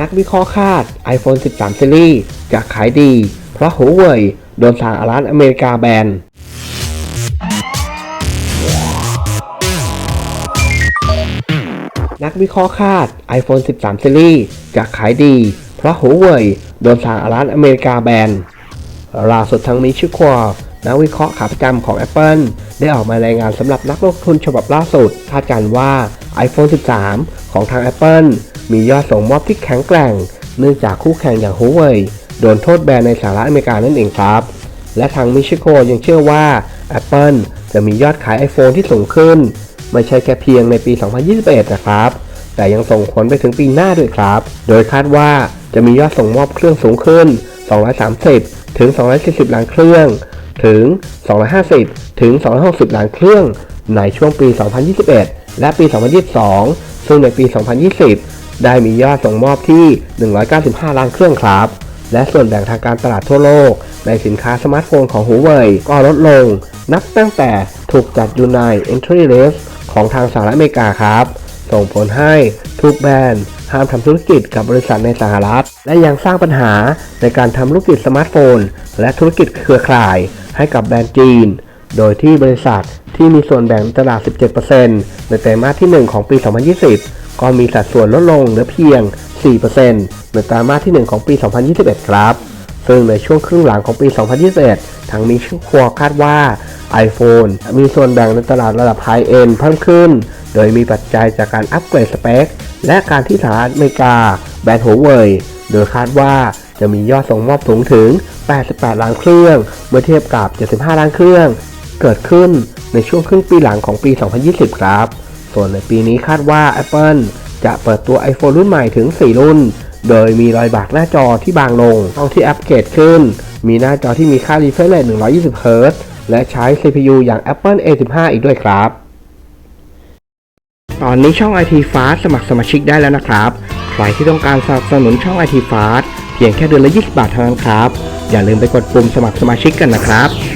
นักวิเคราะห์คาด iPhone 13ซีรีส์จะขายดี เพราะ Huawei โดนสหรัฐอเมริกาแบนนักวิเคราะห์คาด iPhone 13ซีรีส์จะขายดี เพราะ Huawei โดนสหรัฐอเมริกาแบนล่าสุดทั้งนี้ชื่อควอนักวิเคราะห์ขาประจำของ Apple ได้ออกมารายงานสำหรับนักลงทุนฉบับล่าสุด คาดการว่า iPhone 13 ของทาง Apple มียอดส่งมอบที่แข็งแกร่ง เนื่องจากคู่แข่งอย่าง Huawei โดนโทษแบนในสหรัฐอเมริกานั่นเองครับ และทางมิชิโกยังเชื่อว่า Apple จะมียอดขาย iPhone ที่สูงขึ้น ไม่ใช่แค่เพียงในปี 2021 นะครับ แต่ยังส่งผลไปถึงปีหน้าด้วยครับ โดยคาดว่าจะมียอดส่งมอบเครื่องสูงขึ้น 230 ถึง 240 ล้านเครื่อง ถึง 250 ถึง 260 ล้านเครื่อง ในช่วงปี 2021 และปี 2022 ซึ่งในปี 2020 ได้มียอดส่งมอบที่ 195 ล้านเครื่องครับ และส่วนแบ่งทางการตลาดทั่วโลก ในสินค้าสมาร์ทโฟนของ Huawei ก็ลดลง นับตั้งแต่ถูกจัดอยู่ใน Entry List ของทางสหรัฐอเมริกาครับ ส่งผลให้ทุกแบรนด์ห้ามทำธุรกิจกับบริษัทในสหรัฐ และยังสร้างปัญหาในการทำธุรกิจสมาร์ทโฟน และธุรกิจเครือข่ายให้กับแบรนด์จีน โดยที่บริษัทที่มีส่วนแบ่งตลาด 17%ในไตรมาสที่ 1 ของปี 2020 ก็มีสัดส่วนลดลงเหลือเพียง4%ในไตรมาสที่ 1 ของปี 2021 ครับ ซึ่งในช่วงครึ่งหลังของปี 2021 ทางมิชคัวคาดว่า iPhone มีส่วนแบ่งในตลาดระดับไฮเอ็นเพิ่มขึ้น โดยมีปัจจัยจากการอัปเกรดสเปค และการที่สหรัฐอเมริกา แบรนด์ Huawei โดยคาดว่าจะมียอดส่งมอบสูงถึง 88 ล้านเครื่อง เมื่อเทียบกับ 75 ล้านเครื่อง เกิดขึ้นในช่วงครึ่งปีหลังของปี 2020 ครับ ส่วนในปีนี้คาดว่า Apple จะเปิดตัว iPhone รุ่นใหม่ถึง 4 รุ่น โดยมีรอยบากหน้าจอที่บางลงต้องที่อัปเกรดขึ้น มีหน้าจอที่มีค่า refresh rate 120 Hz และใช้ CPU อย่าง Apple A15 อีกด้วยครับ ตอนนี้ช่อง IT Fast สมัครสมาชิกได้แล้วนะครับ ใครที่ต้องการสนับสนุนช่อง IT Fast เพียงแค่เดือนละ 20 บาทเท่านั้นครับ อย่าลืมไปกดปุ่มสมัครสมาชิกกันนะครับ